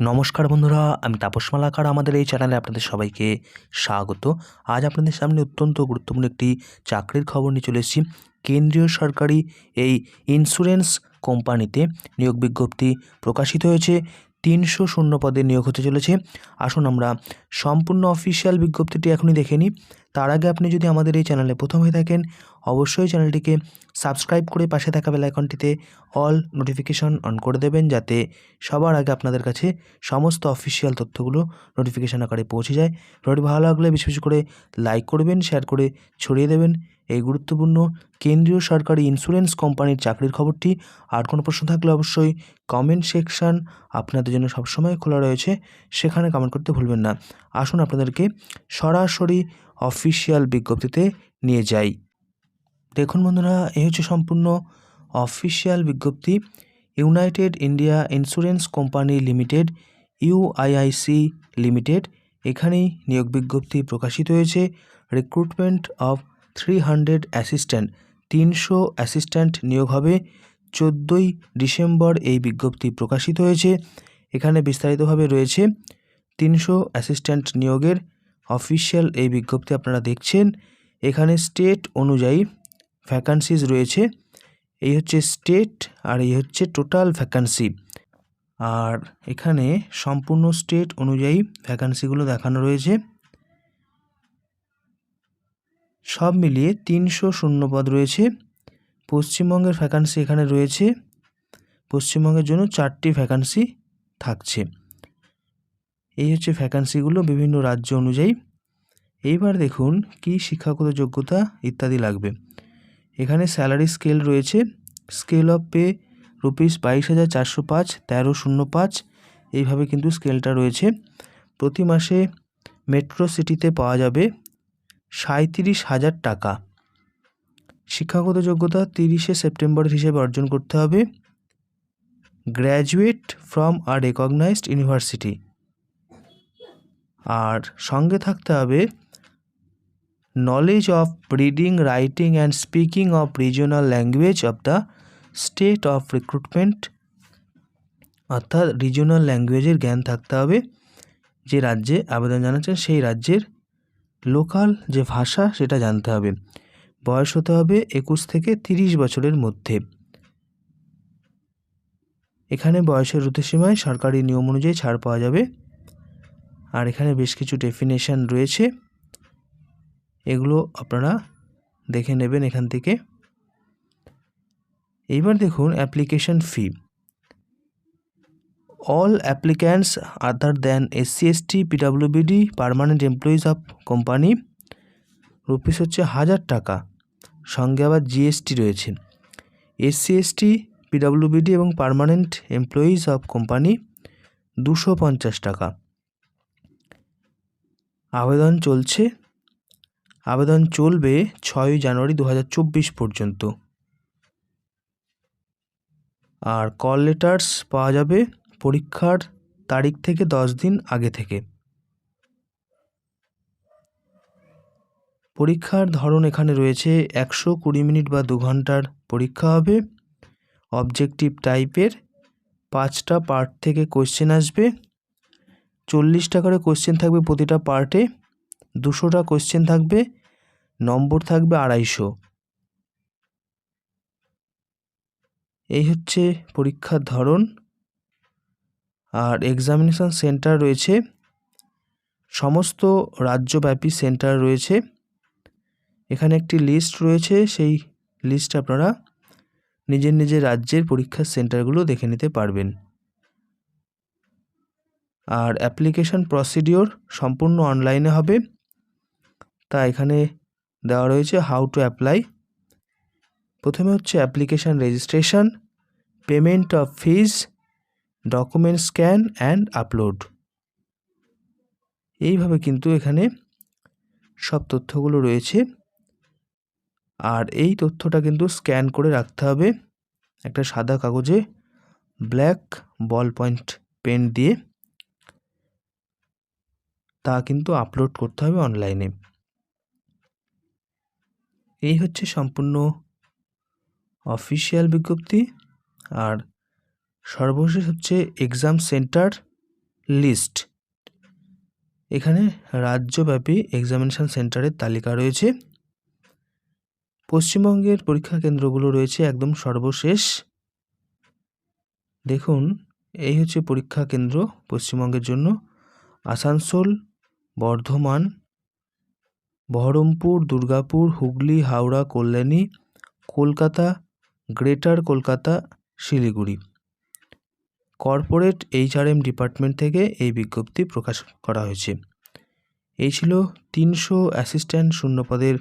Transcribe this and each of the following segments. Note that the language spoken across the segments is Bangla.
নমস্কার বন্ধুরা, আমি তাপস মালাকার। আমাদের এই চ্যানেলে আপনাদের সবাইকে স্বাগত। আজ আপনাদের সামনে অত্যন্ত গুরুত্বপূর্ণ একটি চাকরির খবর নিয়ে চলে এসেছি। কেন্দ্রীয় সরকারি এই ইন্স্যুরেন্স কোম্পানিতে নিয়োগ বিজ্ঞপ্তি প্রকাশিত হয়েছে। তিনশো শূন্য পদে নিয়োগ হতে চলেছে। আসুন আমরা সম্পূর্ণ অফিসিয়াল বিজ্ঞপ্তিটি এখনই দেখে নিই। তার আগে আপনি যদি আমাদের এই চ্যানেলে প্রথম হয়ে থাকেন, অবশ্যই চ্যানেলটিকে সাবস্ক্রাইব করে পাশে থাকা বেল আইকনটিতে অল নোটিফিকেশন অন করে দেবেন যাতে সবার আগে আপনাদের কাছে সমস্ত অফিসিয়াল তথ্যগুলো নোটিফিকেশন আকারে পৌঁছে যায়। ভিডিওটি ভালো লাগলে বেশি বেশি করে লাইক করবেন, শেয়ার করে ছড়িয়ে দেবেন। এই গুরুত্বপূর্ণ কেন্দ্রীয় সরকারি ইন্স্যুরেন্স কোম্পানির চাকরির খবরটি। আর কোনো প্রশ্ন থাকলে অবশ্যই কমেন্ট সেকশান আপনাদের জন্য সবসময় খোলা রয়েছে, সেখানে কমেন্ট করতে ভুলবেন না। আসুন আপনাদেরকে সরাসরি অফিসিয়াল বিজ্ঞপ্তিতে নিয়ে যাই। দেখুন বন্ধুরা, এ হচ্ছে সম্পূর্ণ অফিসিয়াল বিজ্ঞপ্তি। United India Insurance Company Limited UIIC Limited এখানেই নিয়োগ বিজ্ঞপ্তি প্রকাশিত হয়েছে। Recruitment of three hundred assistant তিনশো অ্যাসিস্ট্যান্ট নিয়োগ হবে। চোদ্দোই ডিসেম্বর এই বিজ্ঞপ্তি প্রকাশিত হয়েছে। এখানে বিস্তারিতভাবে রয়েছে তিনশো অ্যাসিস্ট্যান্ট নিয়োগের অফিসিয়াল এই বিজ্ঞপ্তি আপনারা দেখছেন। এখানে স্টেট অনুযায়ী ভ্যাকান্সিজ রয়েছে। এই হচ্ছে স্টেট আর এই হচ্ছে টোটাল ভ্যাকান্সি আর এখানে সম্পূর্ণ স্টেট অনুযায়ী ভ্যাকান্সিগুলো দেখানো রয়েছে। সব মিলিয়ে তিনশো শূন্যপদ রয়েছে। পশ্চিমবঙ্গের ভ্যাকান্সি এখানে রয়েছে। পশ্চিমবঙ্গের জন্য চারটি ভ্যাকান্সি থাকছে। এই হচ্ছে ভ্যাকান্সিগুলো বিভিন্ন রাজ্য অনুযায়ী। এইবার দেখুন কি শিক্ষাগত যোগ্যতা ইত্যাদি লাগবে। এখানে স্যালারি স্কেল রয়েছে। স্কেল অফ পে রুপিস বাইশ হাজার চারশো পাঁচ, তেরো শূন্য পাঁচ এইভাবে কিন্তু স্কেলটা রয়েছে। প্রতি মাসে মেট্রো সিটিতে পাওয়া যাবে। সাঁত্রিশ হাজার টাকা। শিক্ষাগত যোগ্যতা তিরিশে সেপ্টেম্বর হিসেবে অর্জন করতে হবে। Graduate from a recognised university. আর সঙ্গে থাকতে হবে knowledge of reading writing and speaking of regional language of the state of recruitment অর্থাৎ রিজিওনাল ল্যাঙ্গুয়েজের জ্ঞান থাকতে হবে। যে রাজ্যে আবেদন জানাচ্ছেন সেই রাজ্যের লোকাল যে ভাষা, সেটা জানতে হবে। বয়স হতে হবে একুশ থেকে তিরিশ বছরের মধ্যে। এখানে বয়সের ঋতুসীমায় সরকারি নিয়ম অনুযায়ী ছাড় পাওয়া যাবে। আর এখানে বেশ কিছু ডেফিনেশান রয়েছে। এগুলো আপনারা দেখে নেবেন এখান থেকে। এইবার দেখুন application fee all applicants other than SC ST PWBD permanent employees of company rupees হচ্ছে হাজার টাকা। সঙ্গে আবার জিএসটি রয়েছে। এসসি এসটি পিডাব্লিউবিডি এবং পারমানেন্ট এমপ্লয়িজ অফ কোম্পানি দুশো পঞ্চাশ টাকা। আবেদন চলছে। আবেদন চলবে ছয়ই জানুয়ারি দু হাজার চব্বিশ পর্যন্ত। আর কল লেটার্স পাওয়া যাবে। পরীক্ষার তারিখ থেকে দশ দিন আগে থেকে। পরীক্ষার ধরন এখানে রয়েছে একশো কুড়ি মিনিট বা দু ঘণ্টার পরীক্ষা হবে। অবজেক্টিভ টাইপের পাঁচটা পার্ট থেকে কোশ্চেন আসবে। চল্লিশটা করে কোশ্চেন থাকবে প্রতিটা পার্টে দুশোটা কোশ্চেন থাকবে। নম্বর থাকবে আড়াইশো। এই হচ্ছে পরীক্ষার ধরন। আর এক্সামিনেশন সেন্টার রয়েছে। সমস্ত রাজ্যব্যাপী সেন্টার রয়েছে। এখানে একটি লিস্ট রয়েছে, সেই লিস্ট আপনারা নিজের নিজের রাজ্যের পরীক্ষার সেন্টারগুলো দেখে নিতে পারবেন। আর অ্যাপ্লিকেশন প্রসিডিওর সম্পূর্ণ অনলাইনে হবে। তা এখানে দেওয়া রয়েছে হাউ টু অ্যাপ্লাই প্রথমে হচ্ছে application registration payment of fees document scan and upload এইভাবে কিন্তু এখানে সব তথ্যগুলো রয়েছে। আর এই তথ্যটা কিন্তু স্ক্যান করে রাখতে হবে একটা সাদা কাগজে ব্ল্যাক বল পয়েন্ট পেন দিয়ে। তা কিন্তু আপলোড করতে হবে অনলাইনে এই হচ্ছে সম্পূর্ণ অফিসিয়াল বিজ্ঞপ্তি। আর সর্বশেষ হচ্ছে এক্সাম সেন্টার লিস্ট এখানে রাজ্যব্যাপী এক্সামিনেশন সেন্টারের তালিকা রয়েছে। পশ্চিমবঙ্গের পরীক্ষা কেন্দ্রগুলো রয়েছে একদম সর্বশেষ। দেখুন, এই হচ্ছে পরীক্ষা কেন্দ্র পশ্চিমবঙ্গের জন্য। Asansol, Bardhaman, Baharampur, Durgapur, Hooghly, Howrah, Kalyani, Kolkata, Greater Kolkata, Siliguri. Corporate HRM department থেকে এই বিজ্ঞপ্তি প্রকাশ করা হয়েছে। এই ছিল তিনশো অ্যাসিস্ট্যান্ট শূন্যপদের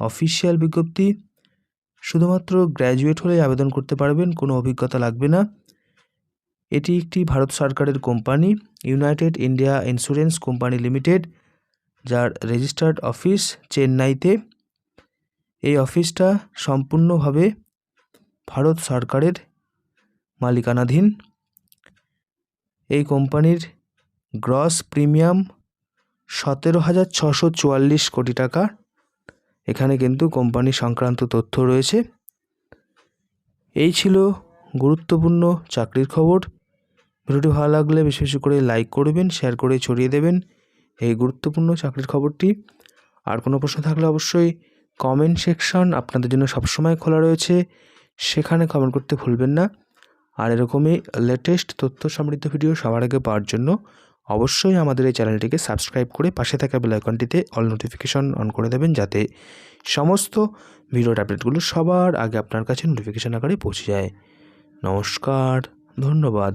অফিসিয়াল বিজ্ঞপ্তি। শুধুমাত্র গ্র্যাজুয়েট হলে আবেদন করতে পারবেন, কোনো অভিজ্ঞতা লাগবে না। এটি একটি ভারত সরকারের company, United India Insurance Company Limited, যার রেজিস্টার্ড অফিস চেন্নাইতে। এই অফিসটা সম্পূর্ণভাবে ভারত সরকারের মালিকানাধীন। এই কোম্পানির গ্রস প্রিমিয়াম সতেরো হাজার ছশো চুয়াল্লিশ কোটি টাকা। এখানে কিন্তু কোম্পানি সংক্রান্ত তথ্য রয়েছে। এই ছিল গুরুত্বপূর্ণ চাকরির খবর। ভিডিওটি ভালো লাগলে বেশি বেশি করে লাইক করবেন, শেয়ার করে ছড়িয়ে দেবেন এই গুরুত্বপূর্ণ চাকরির খবরটি। আর কোনো প্রশ্ন থাকলে অবশ্যই কমেন্ট সেকশন আপনাদের জন্য সবসময় খোলা রয়েছে। সেখানে কমেন্ট করতে ভুলবেন না। আর এরকমই লেটেস্ট তথ্য সমৃদ্ধ ভিডিও সবার আগে পাওয়ার জন্য অবশ্যই আমাদের এই চ্যানেলটিকে সাবস্ক্রাইব করে পাশে থাকা বেল আইকনটিতে অল নোটিফিকেশন অন করে দেবেন যাতে সমস্ত ভিডিওর আপডেটগুলো সবার আগে আপনার কাছে নোটিফিকেশন আকারে পৌঁছে যায়। নমস্কার, ধন্যবাদ।